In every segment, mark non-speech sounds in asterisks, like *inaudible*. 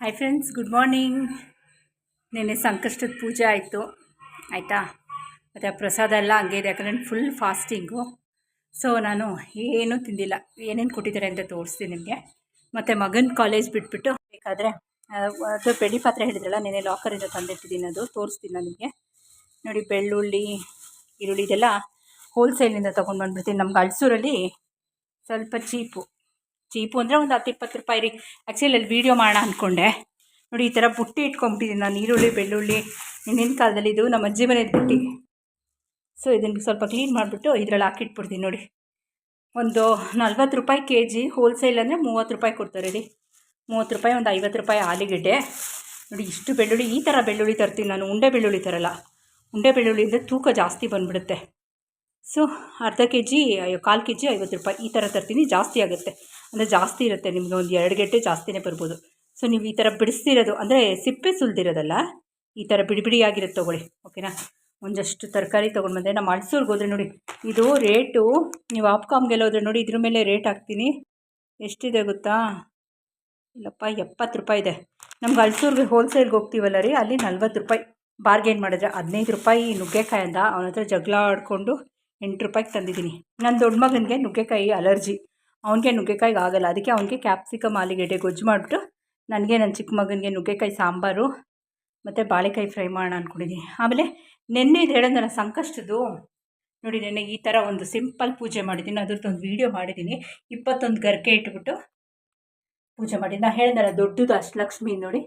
Hi friends good morning ನಿನ್ನೆ ಸಂಕಷ್ಟದ ಪೂಜೆ ಆಯಿತು. ಆಯಿತಾ? ಮತ್ತು ಪ್ರಸಾದ ಎಲ್ಲ ಹಂಗೆ ಇದೆ, ಯಾಕಂದರೆ ಫುಲ್ ಫಾಸ್ಟಿಂಗು ಸೊ ನಾನು ಏನೂ ತಿಂದಿಲ್ಲ. ಏನೇನು ಕೊಟ್ಟಿದ್ದಾರೆ ಅಂತ ತೋರಿಸ್ತೀನಿ ನಿಮಗೆ. ಮತ್ತು ಮಗನ ಕಾಲೇಜ್ ಬಿಟ್ಬಿಟ್ಟು ಬೇಕಾದರೆ ಅದು ಬೆಳ್ಳಿ ಪಾತ್ರೆ ಹೇಳಿದ್ರಲ್ಲ ನೆನೆ ಲಾಕರಿಂದ ತಂದಿಟ್ಟಿದ್ದೀನಿ ಅದು. ತೋರಿಸ್ತೀನಿ ನಾನು ನಿಮಗೆ. ನೋಡಿ, ಬೆಳ್ಳುಳ್ಳಿ, ಈರುಳ್ಳಿ ಇದೆಲ್ಲ ಹೋಲ್ಸೇಲಿಂದ ತೊಗೊಂಡು ಬಂದ್ಬಿಡ್ತೀನಿ. ನಮ್ಗೆ ಅಳ್ಸೂರಲ್ಲಿ ಸ್ವಲ್ಪ ಚೀಪು ಚೀಪು ಅಂದರೆ ಒಂದು ಹತ್ತು ಇಪ್ಪತ್ತು ರೂಪಾಯಿ ರೀ. ಆ್ಯಕ್ಚುಲಿ ಅಲ್ಲಿ ವೀಡಿಯೋ ಮಾಡೋಣ ಅಂದ್ಕೊಂಡೆ ನೋಡಿ ಈ ಥರ ಬುಟ್ಟಿ ಇಟ್ಕೊಂಬಿಟ್ಟಿದ್ದೀನಿ ನಾನು, ಈರುಳ್ಳಿ, ಬೆಳ್ಳುಳ್ಳಿ. ಹಿಂದಿನ ಕಾಲದಲ್ಲಿ ಇದು ನಮ್ಮ ಅಜ್ಜಿ ಮನೆಯದು ಬುಟ್ಟಿ. ಸೊ ಇದನ್ನು ಸ್ವಲ್ಪ ಕ್ಲೀನ್ ಮಾಡಿಬಿಟ್ಟು ಇದರಲ್ಲಿ ಹಾಕಿಟ್ಬಿಡ್ತೀನಿ ನೋಡಿ. ಒಂದು ನಲ್ವತ್ತು ರೂಪಾಯಿ ಕೆ ಜಿ ಹೋಲ್ಸೇಲ್ ಅಂದರೆ ಮೂವತ್ತು ರೂಪಾಯಿ ಕೊಡ್ತಾರೆ ರೀ. ಮೂವತ್ತು ರೂಪಾಯಿ, ಒಂದು ಐವತ್ತು ರೂಪಾಯಿ ಆಲೂಗೆಡ್ಡೆ. ನೋಡಿ ಇಷ್ಟು ಬೆಳ್ಳುಳ್ಳಿ, ಈ ಥರ ಬೆಳ್ಳುಳ್ಳಿ ತರ್ತೀನಿ ನಾನು, ಉಂಡೆ ಬೆಳ್ಳುಳ್ಳಿ ತರಲ್ಲ. ಉಂಡೆ ಬೆಳ್ಳುಳ್ಳಿ ಅಂದರೆ ತೂಕ ಜಾಸ್ತಿ ಬಂದುಬಿಡುತ್ತೆ. ಸೊ ಅರ್ಧ ಕೆ ಜಿ ಕಾಲು ಕೆ ಜಿ ಐವತ್ತು ರೂಪಾಯಿ ಈ ಥರ ತರ್ತೀನಿ, ಜಾಸ್ತಿ ಆಗುತ್ತೆ. ಅಂದರೆ ಜಾಸ್ತಿ ಇರುತ್ತೆ, ನಿಮಗೆ ಒಂದು ಎರಡು ಗಂಟೆ ಜಾಸ್ತಿನೇ ಬರ್ಬೋದು. ಸೊ ನೀವು ಈ ಥರ ಬಿಡಿಸ್ತಿರೋದು, ಅಂದರೆ ಸಿಪ್ಪೆ ಸುಲ್ದಿರೋದಲ್ಲ, ಈ ಥರ ಬಿಡಿ ಬಿಡಿಯಾಗಿರುತ್ತೆ ತೊಗೊಳ್ಳಿ, ಓಕೆನಾ? ಒಂದಷ್ಟು ತರಕಾರಿ ತೊಗೊಂಡು ಬಂದೆ ನಮ್ಮ ಮಳ್ಸೂರ್ಗೆ ಹೋದ್ರೆ ನೋಡಿ, ಇದು ರೇಟು, ನೀವು ಆಪ್ಕಾಮ್ಗೆಲ್ಲ ಹೋದ್ರೆ ನೋಡಿ, ಇದ್ರ ಮೇಲೆ ರೇಟ್ ಹಾಕ್ತೀನಿ. ಎಷ್ಟಿದೆ ಗೊತ್ತಾ? ಇಲ್ಲಪ್ಪ, ಎಪ್ಪತ್ತು ರೂಪಾಯಿ ಇದೆ. ನಮ್ಗೆ ಅಳ್ಸೂರ್ಗೆ ಹೋಲ್ಸೇಲ್ಗೆ ಹೋಗ್ತೀವಲ್ಲ ರೀ, ಅಲ್ಲಿ ನಲ್ವತ್ತು ರೂಪಾಯಿ. ಬಾರ್ಗೇನ್ ಮಾಡಿದ್ರೆ ಹದಿನೈದು ರೂಪಾಯಿ ನುಗ್ಗೆಕಾಯಿ ಅಂದ ಅವನ ಹತ್ರ ಜಗಳ ಆಡಿಕೊಂಡು ಎಂಟು ರೂಪಾಯಿಗೆ ತಂದಿದ್ದೀನಿ. ನನ್ನ ದೊಡ್ಡ ಮಗನಿಗೆ ನುಗ್ಗೆಕಾಯಿ ಅಲರ್ಜಿ ಅವನಿಗೆ ನುಗ್ಗೆಕಾಯಿಗೆ ಆಗಲ್ಲ. ಅದಕ್ಕೆ ಅವನಿಗೆ ಕ್ಯಾಪ್ಸಿಕಮ್ ಆಲಿಗೆಡ್ಡೆ, ಗೊಜ್ಜು ಮಾಡಿಬಿಟ್ಟು ನನಗೆ ನನ್ನ ಚಿಕ್ಕ ಮಗನಿಗೆ ನುಗ್ಗೆಕಾಯಿ, ಸಾಂಬಾರು ಮತ್ತು ಬಾಳೆಕಾಯಿ ಫ್ರೈ ಮಾಡೋಣ ಅಂದ್ಕೊಂಡಿದ್ದೀನಿ ಆಮೇಲೆ ನೆನ್ನೆ ಇದು ಹೇಳೋದಲ್ಲ ಸಂಕಷ್ಟದ್ದು? ನೋಡಿ ನೆನ್ನೆ ಈ ಥರ ಒಂದು ಸಿಂಪಲ್ ಪೂಜೆ ಮಾಡಿದ್ದೀನಿ. ಅದ್ರದ್ದೊಂದು ವೀಡಿಯೋ ಮಾಡಿದ್ದೀನಿ. ಇಪ್ಪತ್ತೊಂದು ಗರ್ಕೆ ಇಟ್ಬಿಟ್ಟು ಪೂಜೆ ಮಾಡಿ ನಾನು ಹೇಳ್ದಲ್ಲ ದೊಡ್ಡದು ಅಷ್ಟಲಕ್ಷ್ಮಿ ನೋಡಿ,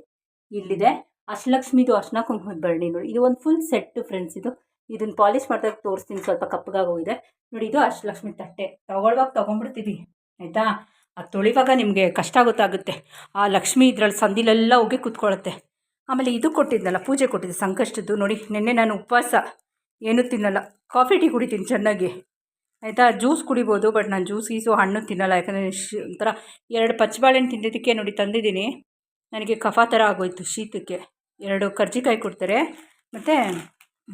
ಇಲ್ಲಿದೆ. ಅಷ್ಟಲಕ್ಷ್ಮಿದು ಅರ್ಶನ ಕುಂಕುಮದ ಬಳ್ಳಿ ನೋಡಿ. ಇದು ಒಂದು ಫುಲ್ ಸೆಟ್ ಫ್ರೆಂಡ್ಸ್ ಇದು. ಇದನ್ನು ಪಾಲಿಷ್ ಮಾಡಿದಾಗ ತೋರಿಸ್ತೀನಿ. ಸ್ವಲ್ಪ ಕಪ್ಪಗಾಗೋಗಿದೆ ನೋಡಿ ಇದು ಅಷ್ಟಲಕ್ಷ್ಮಿ ತಟ್ಟೆ. ತೊಗೊಳ್ವಾಗ ತೊಗೊಂಡ್ಬಿಡ್ತೀವಿ. ಆಯಿತಾ? ಅದು ತೊಳಿವಾಗ ನಿಮಗೆ ಕಷ್ಟ ಗೊತ್ತಾಗುತ್ತೆ. ಆ ಲಕ್ಷ್ಮಿ ಇದ್ರಲ್ಲಿ ಸಂದಿಲೆಲ್ಲ ಹೋಗಿ ಕೂತ್ಕೊಳ್ಳುತ್ತೆ ಆಮೇಲೆ ಇದು ಕೊಟ್ಟಿದ್ನಲ್ಲ, ಪೂಜೆ ಕೊಟ್ಟಿದ್ದೆ ಸಂಕಷ್ಟದ್ದು ನೋಡಿ, ನಿನ್ನೆ ನಾನು ಉಪವಾಸ. ಏನೂ ತಿನ್ನಲ್ಲ. ಕಾಫಿ, ಟೀ ಕುಡಿತೀನಿ ಚೆನ್ನಾಗಿ. ಆಯಿತಾ? ಜ್ಯೂಸ್ ಕುಡಿಬೋದು, ಬಟ್ ನಾನು ಜ್ಯೂಸ್, ಗೀಸು, ಹಣ್ಣು ತಿನ್ನಲ್ಲ. ಯಾಕಂದರೆ ಒಂಥರ ಎರಡು ಪಚ್ಚಬಾಳೆಹಣ್ಣು ತಿಂದಿದ್ದಕ್ಕೆ ನೋಡಿ ತಂದಿದ್ದೀನಿ. ನನಗೆ ಕಫ ಥರ ಆಗೋಯ್ತು ಶೀತಕ್ಕೆ. ಎರಡು ಕರ್ಜಿಕಾಯಿ ಕೊಡ್ತಾರೆ, ಮತ್ತು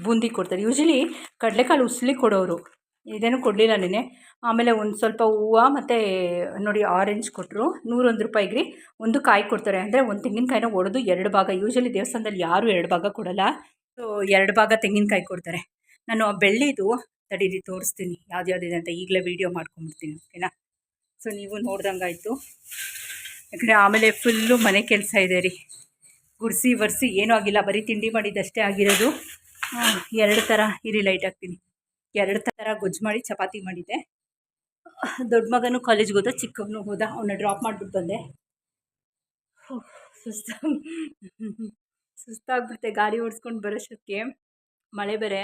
ಬೂಂದಿ ಕೊಡ್ತಾರೆ. ಯೂಶ್ವಲಿ ಕಡಲೆಕಾಳು ಉಸ್ಲಿ ಕೊಡೋರು. ಇದೇನು ಕೊಡಲಿಲ್ಲ ನೆನೆ ಆಮೇಲೆ ಒಂದು ಸ್ವಲ್ಪ ಹೂವು ಮತ್ತು ನೋಡಿ ಆರೆಂಜ್ ಕೊಟ್ಟರು ನೂರೊಂದು ರೂಪಾಯಿಗೆ ಒಂದು ಕಾಯಿ ಕೊಡ್ತಾರೆ. ಅಂದರೆ ಒಂದು ತೆಂಗಿನಕಾಯಿನ ಒಡೆದು ಎರಡು ಭಾಗ. ಯೂಶ್ವಲಿ ದೇವಸ್ಥಾನದಲ್ಲಿ ಯಾರೂ ಎರಡು ಭಾಗ ಕೊಡೋಲ್ಲ. ಸೊ ಎರಡು ಭಾಗ ತೆಂಗಿನಕಾಯಿ ಕೊಡ್ತಾರೆ. ನಾನು ಆ ಬೆಳ್ಳಿದು ತಡೀರಿ, ತೋರಿಸ್ತೀನಿ. ಯಾವ್ದು ಯಾವುದಿದೆ ಅಂತ ಈಗಲೇ ವೀಡಿಯೋ ಮಾಡ್ಕೊಂಬಿಡ್ತೀನಿ ಓಕೆನಾ ಸೊ ನೀವು ನೋಡ್ದಂಗಾಯಿತು ಯಾಕಂದರೆ ಆಮೇಲೆ ಫುಲ್ಲು ಮನೆ ಕೆಲಸ ಇದೆ ರೀ. ಗುಡಿಸಿ ಬರ್ಸಿ ಏನೂ ಆಗಿಲ್ಲ. ಬರೀ ತಿಂಡಿ ಮಾಡಿದ್ದಷ್ಟೇ ಆಗಿರೋದು. ಎರಡು ಥರ ಇರಿ ಲೈಟ್ ಹಾಕ್ತೀನಿ. ಎರಡು ಥರ ಗೊಜ್ಜು ಮಾಡಿ ಚಪಾತಿ ಮಾಡಿದ್ದೆ. ದೊಡ್ಡ ಮಗನೂ ಕಾಲೇಜ್ಗೆ ಹೋದ ಚಿಕ್ಕವನು ಹೋದ ಅವನ್ನ ಡ್ರಾಪ್ ಮಾಡಿಬಿಟ್ಟು ಬಂದೆ. ಸುಸ್ತ ಸುಸ್ತಾಗ್ಬಿಡುತ್ತೆ ಗಾಡಿ ಓಡಿಸ್ಕೊಂಡು ಬರೋಷ್ಟಕ್ಕೆ. ಮಳೆ ಬೇರೆ.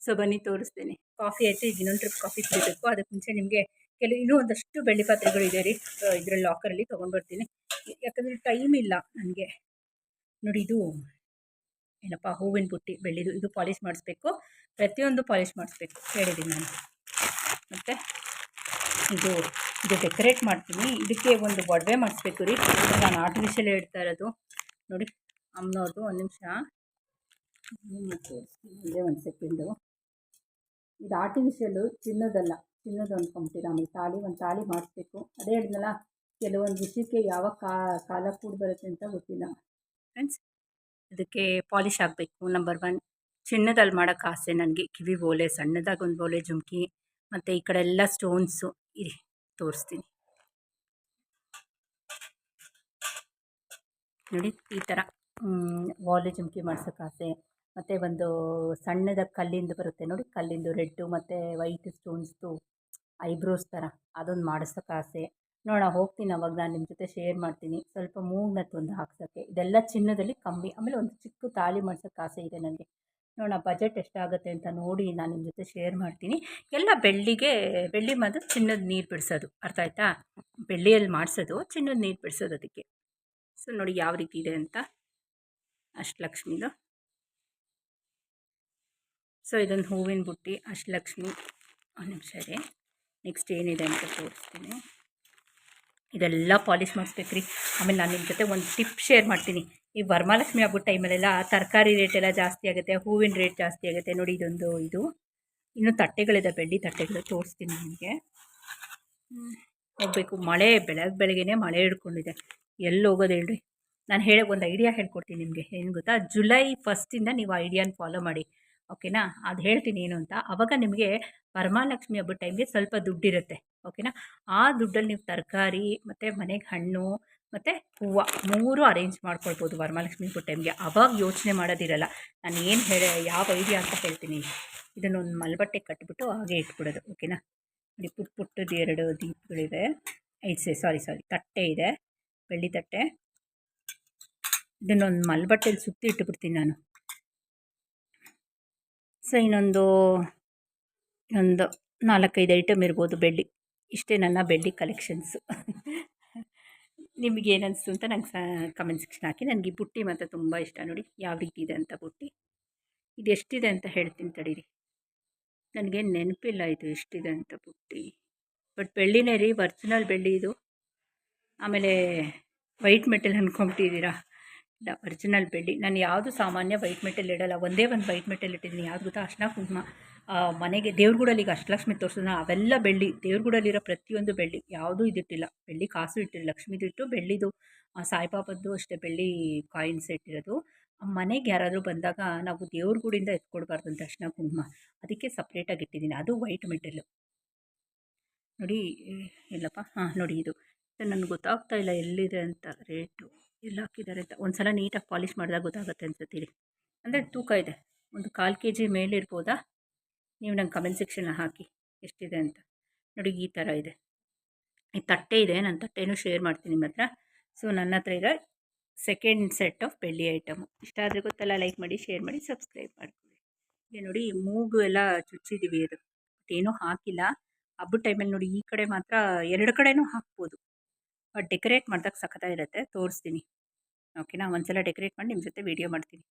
ಸೊ ಬನ್ನಿ, ತೋರಿಸ್ತೇನೆ. ಕಾಫಿ ಆಯಿತು ಈಗ ಇನ್ನೊಂದು ಟ್ರಿಪ್ ಕಾಫಿ ಕುಡಿಬೇಕು. ಅದಕ್ಕೆ ಮುಂಚೆ ನಿಮಗೆ ಕೆಲವು ಇನ್ನೂ ಒಂದಷ್ಟು ಬೆಳ್ಳಿ ಪಾತ್ರೆಗಳು ಇದೆ ರೀ. ಇದರಲ್ಲಿ ಲಾಕರಲ್ಲಿ ತೊಗೊಂಡು ಬರ್ತೀನಿ. ಯಾಕಂದರೆ ಟೈಮ್ ಇಲ್ಲ ನನಗೆ. ನೋಡಿ, ಇದು ಏನಪ್ಪ, ಹೂವಿನ ಬುಟ್ಟಿ, ಬೆಳ್ಳಿದು ಇದು ಪಾಲಿಷ್ ಮಾಡಿಸ್ಬೇಕು. ಪ್ರತಿಯೊಂದು ಪಾಲಿಷ್ ಮಾಡಿಸ್ಬೇಕು ಹೇಳಿದ್ದೀನಿ ನಾನು. ಮತ್ತು ಇದು ಇದು ಡೆಕೋರೇಟ್ ಮಾಡ್ತೀನಿ. ಇದಕ್ಕೆ ಒಂದು ಒಡವೆ ಮಾಡಿಸ್ಬೇಕು ರೀ. ನಾನು ಆರ್ಟಿಫಿಷಿಯಲ್ ಹೇಳ್ತಾ ಇರೋದು. ನೋಡಿ, ಅಮ್ಮನವ್ರದ್ದು ಒಂದು ನಿಮಿಷ. ಒಂದೇ ಒಂದು ಸೆಕೆಂಡು. ಇದು ಆರ್ಟಿಫಿಷಿಯಲ್ಲು ಚಿನ್ನದಲ್ಲ. ಚಿನ್ನದ ಅಂದ್ಕೊಂಬಿಟ್ಟಿರ ಆಮೇಲೆ ತಾಳಿ, ಒಂದು ತಾಳಿ ಮಾಡಿಸ್ಬೇಕು. ಅದೇ ಹೇಳಿದ್ನಲ್ಲ, ಕೆಲವೊಂದು ವಿಷಯಕ್ಕೆ ಯಾವ ಕಾಲ ಕೂಡ ಬರುತ್ತೆ ಅಂತ ಗೊತ್ತಿಲ್ಲ. ಫ್ರೆಂಡ್ಸ್ ಅದಕ್ಕೆ ಪಾಲಿಷ್ ಆಗಬೇಕು. ನಂಬರ್ ಒನ್ ಚಿನ್ನದಲ್ಲಿ ಮಾಡೋಕ್ಕೆ ಆಸೆ ನನಗೆ. ಕಿವಿ ಓಲೆ ಸಣ್ಣದಾಗಿ ಒಂದು ಓಲೆ ಜುಮ್ಕಿ, ಮತ್ತು ಈ ಕಡೆ ಎಲ್ಲ ಸ್ಟೋನ್ಸು ಇರಿ, ತೋರಿಸ್ತೀನಿ. ನೋಡಿ, ಈ ಥರ ಓಲೆ ಜುಮ್ಕಿ ಮಾಡ್ಸೋಕ್ಕೆ ಆಸೆ. ಮತ್ತು ಒಂದು ಸಣ್ಣದ ಕಲ್ಲಿಂದು ಬರುತ್ತೆ ನೋಡಿ, ಕಲ್ಲಿಂದು ರೆಡ್ಡು, ಮತ್ತು ವೈಟ್ ಸ್ಟೋನ್ಸ್ದು ಐಬ್ರೋಸ್ ಥರ ಅದೊಂದು ಮಾಡಿಸೋಕ್ಕೆ ಆಸೆ. ನೋಡೋಣ ಹೋಗ್ತೀನಿ ಅವಾಗ ನಾನು ನಿಮ್ಮ ಜೊತೆ ಶೇರ್ ಮಾಡ್ತೀನಿ. ಸ್ವಲ್ಪ ಮೂಗ್ನ ತೊಂದು ಹಾಕ್ಸೋಕ್ಕೆ. ಇದೆಲ್ಲ ಚಿನ್ನದಲ್ಲಿ ಕಮ್ಮಿ. ಆಮೇಲೆ ಒಂದು ಚಿಕ್ಕ ತಾಳಿ ಮಾಡ್ಸೋಕ್ಕೆ ಆಸೆ ಇದೆ ನನಗೆ. ನೋಡೋಣ ಬಜೆಟ್ ಎಷ್ಟಾಗುತ್ತೆ ಅಂತ ನೋಡಿ ನಾನು ನಿಮ್ಮ ಜೊತೆ ಶೇರ್ ಮಾಡ್ತೀನಿ. ಎಲ್ಲ ಬೆಳ್ಳಿಗೆ, ಬೆಳ್ಳಿ ಮಾತ್ರ ಚಿನ್ನದ ನೀರು ಬಿಡಿಸೋದು. ಅರ್ಥ ಆಯ್ತಾ? ಬೆಳ್ಳಿಯಲ್ಲಿ ಮಾಡಿಸೋದು, ಚಿನ್ನದ ನೀರು ಬಿಡಿಸೋದು ಅದಕ್ಕೆ. ಸೊ ನೋಡಿ ಯಾವ ರೀತಿ ಇದೆ ಅಂತ. ಅಷ್ಟಲಕ್ಷ್ಮಿದು ಸೊ ಇದೊಂದು ಹೂವಿನ ಬುಟ್ಟಿ ಅಷ್ಟಲಕ್ಷ್ಮಿ ಒಂದು ನಿಮಿಷ ಇದೆ ನೆಕ್ಸ್ಟ್ ಏನಿದೆ ಅಂತ ತೋರಿಸ್ತೀನಿ. ಇದೆಲ್ಲ ಪಾಲಿಶ್ ಮಾಡಿಸ್ಬೇಕು ರೀ ಆಮೇಲೆ ನಾನು ನಿಮ್ಮ ಜೊತೆ ಒಂದು ಟಿಪ್ ಶೇರ್ ಮಾಡ್ತೀನಿ. ಈ ವರಮಹಾಲಕ್ಷ್ಮಿ ಹಬ್ಬದ ಟೈಮಲ್ಲೆಲ್ಲ ತರಕಾರಿ ರೇಟ್ ಎಲ್ಲ ಜಾಸ್ತಿ ಆಗುತ್ತೆ, ಹೂವಿನ ರೇಟ್ ಜಾಸ್ತಿ ಆಗುತ್ತೆ ನೋಡಿ ಇದೊಂದು ಇದು. ಇನ್ನು ತಟ್ಟೆಗಳಿದೆ ಬೆಳ್ಳಿ ತಟ್ಟೆಗಳು ತೋರಿಸ್ತೀನಿ ನಿಮಗೆ. ಹೋಗಬೇಕು. ಮಳೆ ಬೆಳಗ್ಗೆ ಬೆಳಗ್ಗೆನೇ ಮಳೆ ಹಿಡ್ಕೊಂಡಿದೆ. ಎಲ್ಲಿ ಹೋಗೋದು ಹೇಳ್ರಿ? ನಾನು ಹೇಳೋ ಒಂದು ಐಡಿಯಾ ಹೇಳ್ಕೊಡ್ತೀನಿ ನಿಮಗೆ. ಏನು ಗೊತ್ತಾ? ಜುಲೈ ಫಸ್ಟಿಂದ ನೀವು ಐಡಿಯಾನ ಫಾಲೋ ಮಾಡಿ. ಓಕೆನಾ? ಅದು ಹೇಳ್ತೀನಿ ಏನು ಅಂತ. ಆವಾಗ ನಿಮಗೆ ವರಮಹಾಲಕ್ಷ್ಮಿ ಹಬ್ಬದ ಟೈಮ್ಗೆ ಸ್ವಲ್ಪ ದುಡ್ಡಿರುತ್ತೆ. ಓಕೆನಾ? ಆ ದುಡ್ಡಲ್ಲಿ ನೀವು ತರಕಾರಿ, ಮತ್ತು ಮನೆಗೆ ಹಣ್ಣು, ಮತ್ತು ಹೂವು ಮೂರು ಅರೇಂಜ್ ಮಾಡ್ಕೊಳ್ಬೋದು ವರಮಹಾಲಕ್ಷ್ಮಿ ಹಬ್ಬದ ಟೈಮ್ಗೆ ಅವಾಗ ಯೋಚನೆ ಮಾಡೋದಿರಲ್ಲ. ನಾನು ಏನು ಹೇಳಿ, ಯಾವ ಐಡಿಯಾ ಅಂತ ಹೇಳ್ತೀನಿ. ಇದನ್ನೊಂದು ಮಲ್ಬಟ್ಟೆ ಕಟ್ಬಿಟ್ಟು ಹಾಗೆ ಇಟ್ಬಿಡೋದು. ಓಕೆನಾ? ನೋಡಿ ಪುಟ್ಟ ಪುಟ್ಟದ್ದು ಎರಡು ದೀಪಗಳಿವೆ. ಐದು ಸಾರಿ ಸಾರಿ ತಟ್ಟೆ ಇದೆ. ಬೆಳ್ಳಿ ತಟ್ಟೆ. ಇದನ್ನೊಂದು ಮಲ್ಬಟ್ಟೆಲಿ ಸುತ್ತಿ ಇಟ್ಟುಬಿಡ್ತೀನಿ ನಾನು. ಸೊ, ಇನ್ನೊಂದು, ಒಂದು ನಾಲ್ಕೈದು ಐಟಮ್ ಇರ್ಬೋದು ಬೆಳ್ಳಿ. ಇಷ್ಟೇ ನನ್ನ ಬೆಳ್ಳಿ ಕಲೆಕ್ಷನ್ಸು *laughs* ನಿಮಗೆ ಏನನ್ನಿಸ್ತು ಅಂತ ನಂಗೆ ಸ ಕಮೆಂಟ್ ಸೆಕ್ಷನ್ ಹಾಕಿ. ನನಗೆ ಈ ಬುಟ್ಟಿ ಮಾತ್ರ ತುಂಬ ಇಷ್ಟ ನೋಡಿ. ಯಾವ ರೀತಿ ಇದೆ ಅಂತ ಬುಟ್ಟಿ. ಇದು ಎಷ್ಟಿದೆ ಅಂತ ಹೇಳ್ತೀನಿ ತಡೀರಿ. ನನಗೆ ನೆನಪಿಲ್ಲ ಇದು ಎಷ್ಟಿದೆ ಅಂತ ಬುಟ್ಟಿ. ಬಟ್ ಬೆಳ್ಳಿನೇ ರೀ, ಒರ್ಜಿನಲ್ ಬೆಳ್ಳಿ ಇದು. ಆಮೇಲೆ ವೈಟ್ ಮೆಟಲ್ ಅಂದ್ಕೊಂಬಿಟ್ಟಿದ್ದೀರಾ ಇಲ್ಲ ಒರಿಜಿನಲ್ ಬೆಳ್ಳಿ. ನಾನು ಯಾವುದು ಸಾಮಾನ್ಯ ವೈಟ್ ಮೆಟಲ್ ಇಡಲ್ಲ, ಒಂದೇ ಒಂದು ವೈಟ್ ಮೆಟಲ್ ಇಟ್ಟಿದ್ದೀನಿ. ಯಾವ್ದು ಗೊತ್ತಾ? ಅರ್ಶಿನ ಕುಂಕುಮ ಮನೆಗೆ ದೇವ್ರಗೂಡಲ್ಲಿ ಈಗ ಅಷ್ಟಲಕ್ಷ್ಮಿ ತೋರಿಸೋದು ಅವೆಲ್ಲ ಬೆಳ್ಳಿ, ದೇವ್ರಗೂಡಲ್ಲಿರೋ ಪ್ರತಿಯೊಂದು ಬೆಳ್ಳಿ, ಯಾವುದೂ ಇದಿಟ್ಟಿಲ್ಲ. ಬೆಳ್ಳಿ ಕಾಸು ಇಟ್ಟಿಲ್ಲ ಲಕ್ಷ್ಮೀದು ಇಟ್ಟು ಬೆಳ್ಳಿದು ಸಾಯಿಬಾಬದ್ದು ಅಷ್ಟೇ ಬೆಳ್ಳಿ ಕಾಯಿನ್ಸ್ ಇಟ್ಟಿರೋದು. ಮನೆಗೆ ಯಾರಾದರೂ ಬಂದಾಗ ನಾವು ದೇವ್ರಗೂಡಿಂದ ಎತ್ಕೊಡ್ಬಾರ್ದು ಅಂತ ಅರ್ಶಿನ ಕುಂಕುಮ ಅದಕ್ಕೆ ಸಪ್ರೇಟಾಗಿ ಇಟ್ಟಿದ್ದೀನಿ. ಅದು ವೈಟ್ ಮೆಟಲ್ಲು ನೋಡಿ ಇಲ್ಲಪ್ಪ. ಹಾಂ, ನೋಡಿ ಇದು. ನನಗೆ ಗೊತ್ತಾಗ್ತಾ ಇಲ್ಲ ಎಲ್ಲಿದೆ ಅಂತ ರೇಟು ಎಲ್ಲಿ ಹಾಕಿದ್ದಾರೆ ಅಂತ. ಒಂದು ಸಲ ನೀಟಾಗಿ ಪಾಲಿಷ್ ಮಾಡಿದಾಗ ಗೊತ್ತಾಗುತ್ತೆ ಅನ್ಸುತ್ತೀರಿ ಅಂದರೆ ತೂಕ ಇದೆ. ಒಂದು ಕಾಲು ಕೆ ಜಿ ಮೇಲೆ ಇರ್ಬೋದಾ? ನೀವು ನಂಗೆ ಕಮೆಂಟ್ ಸೆಕ್ಷನ್ ಹಾಕಿ ಎಷ್ಟಿದೆ ಅಂತ. ನೋಡಿ ಈ ಥರ ಇದೆ. ಈ ತಟ್ಟೆ ಇದೆ. ನಾನು ತಟ್ಟೆನೂ ಶೇರ್ ಮಾಡ್ತೀನಿ ನಿಮ್ಮ ಹತ್ರ. ಸೊ ನನ್ನ ಹತ್ರ ಇರೋ ಸೆಕೆಂಡ್ ಸೆಟ್ ಆಫ್ ಬೆಳ್ಳಿ ಐಟಮು ಇಷ್ಟ ಆದರೆ ಗೊತ್ತಲ್ಲ ಲೈಕ್ ಮಾಡಿ ಶೇರ್ ಮಾಡಿ ಸಬ್ಸ್ಕ್ರೈಬ್ ಮಾಡ್ಕೊಳ್ಳಿ. ಇಲ್ಲಿ ನೋಡಿ ಮೂಗು ಎಲ್ಲ ಚುಚ್ಚಿದ್ದೀವಿ ಅದು ಏನೂ ಹಾಕಿಲ್ಲ. ಹಬ್ಬದ ಟೈಮಲ್ಲಿ ನೋಡಿ ಈ ಕಡೆ ಮಾತ್ರ ಎರಡು ಕಡೆನೂ ಹಾಕ್ಬೋದು. ಡೆಕೋರೇಟ್ ಮಾಡಿದಾಗ ಸಖತ್ತಾಗಿರುತ್ತೆ ತೋರಿಸ್ತೀನಿ. ಓಕೆನಾ ಒಂದ್ಸಲ ಡೆಕೋರೇಟ್ ಮಾಡಿ ನಿಮ್ಮ ಜೊತೆ ವೀಡಿಯೋ ಮಾಡ್ತೀನಿ.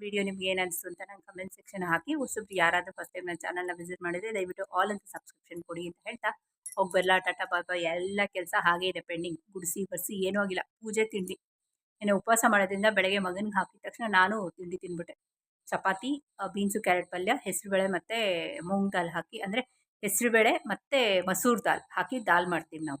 ವೀಡಿಯೋ ನಿಮ್ಗೆ ಏನು ಅನಿಸ್ತು ಅಂತ ನಾನು ಕಮೆಂಟ್ ಸೆಕ್ಷನ್ ಹಾಕಿ, ಹೊಸಬ್ರು ಯಾರಾದರೂ ಫಸ್ಟ್ ಟೈಮ್ ನನ್ನ ಚಾನಲ್ನ ವಿಸಿಟ್ ಮಾಡಿದರೆ ದಯವಿಟ್ಟು ಆಲ್ ಅಂತ ಸಬ್ಸ್ಕ್ರಿಪ್ಷನ್ ಕೊಡಿ ಅಂತ ಹೇಳ್ತಾ ಹೋಗಿ ಬರಲ್ಲ ಟಾಟಾ ಬಾಬಾ ಎಲ್ಲ ಕೆಲಸ ಹಾಗೆ ಇದೆ ಪೆಂಡಿಂಗ್ ಗುಡಿಸಿ, ಬರ್ಸಿ, ಏನೂ ಆಗಿಲ್ಲ. ಪೂಜೆ, ತಿಂಡಿ. ಏನೋ ಉಪವಾಸ ಮಾಡೋದ್ರಿಂದ ಬೆಳಗ್ಗೆ ಮಗನಿಗೆ ಹಾಕಿದ ತಕ್ಷಣ ನಾನು ತಿಂಡಿ ತಿಂದ್ಬಿಟ್ಟೆ ಚಪಾತಿ ಬೀನ್ಸು, ಕ್ಯಾರೆಟ್ ಪಲ್ಯ, ಹೆಸರುಬೇಳೆ ಮತ್ತು, ಮೂಂಗ್ ದಾಲ್ ಹಾಕಿ, ಅಂದರೆ ಹೆಸರುಬೇಳೆ ಮತ್ತು ಮಸೂರ್ ದಾಲ್ ಹಾಕಿ ದಾಲ್ ಮಾಡ್ತೀವಿ ನಾವು.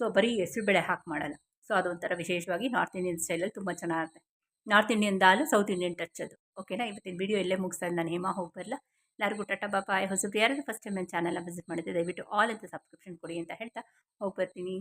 ಸೊ ಬರೀ ಹೆಸರುಬೇಳೆ ಹಾಕಿ ಮಾಡಲ್ಲ. ಸೊ ಅದೊಂಥರ ವಿಶೇಷವಾಗಿ ನಾರ್ತ್ ಇಂಡಿಯನ್ ಸ್ಟೈಲಲ್ಲಿ ತುಂಬ ಚೆನ್ನಾಗಿರುತ್ತೆ north Indian dal south Indian touch ಅದು. ಓಕೆನಾ ಇವತ್ತಿನ ವಿಡಿಯೋ ಇಲ್ಲೇ ಮುಗಿಸ್ತಾ ನಾನು ಹೇಮಾ ಹೋಗಿ ಬರಲ್ಲ ಎಲ್ಲರಿಗೂ ಟಾಟಾ ಬಾಬಾ ಹೊಸಬ್ರು ಯಾರಾದರೂ ಫಸ್ಟ್ ಟೈಮ್ ನನ್ನ ಚಾನಲ್ನ ವಿಸಿಟ್ ಮಾಡಿದ್ದೆ ದಯವಿಟ್ಟು ಆಲ್ ಅಂತ ಸಬ್ಸ್ಕ್ರಿಪ್ಷನ್ ಕೊಡಿ ಅಂತ ಹೇಳ್ತಾ ಹೋಗಿ ಬರ್ತೀನಿ.